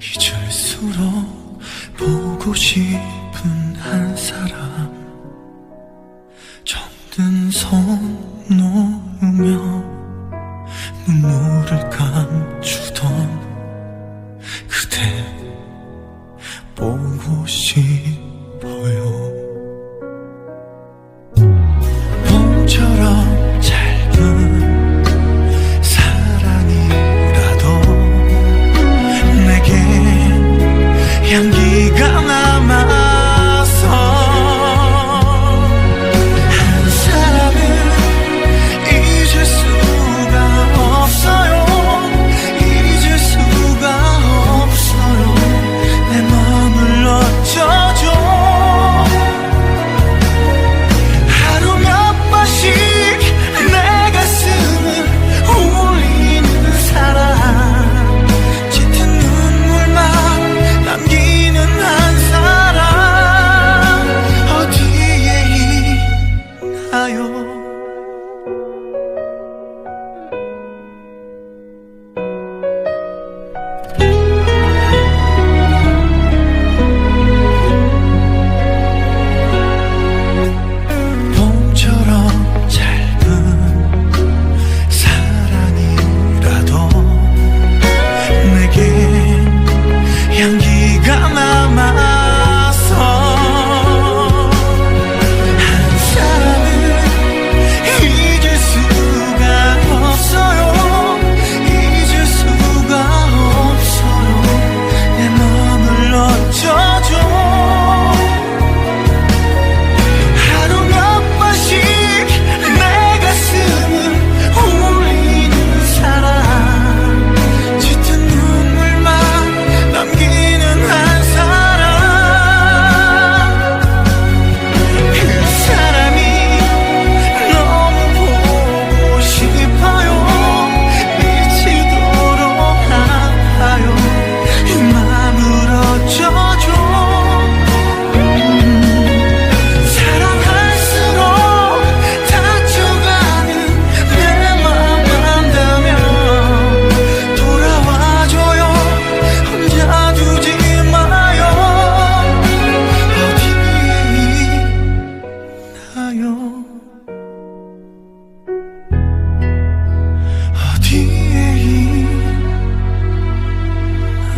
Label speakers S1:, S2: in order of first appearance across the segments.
S1: 잊을수록 보고 싶은 한 사람. 정든 손 놓으며 눈물을 감추던 그대. 보고 싶 향기가 남아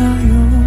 S1: 가요?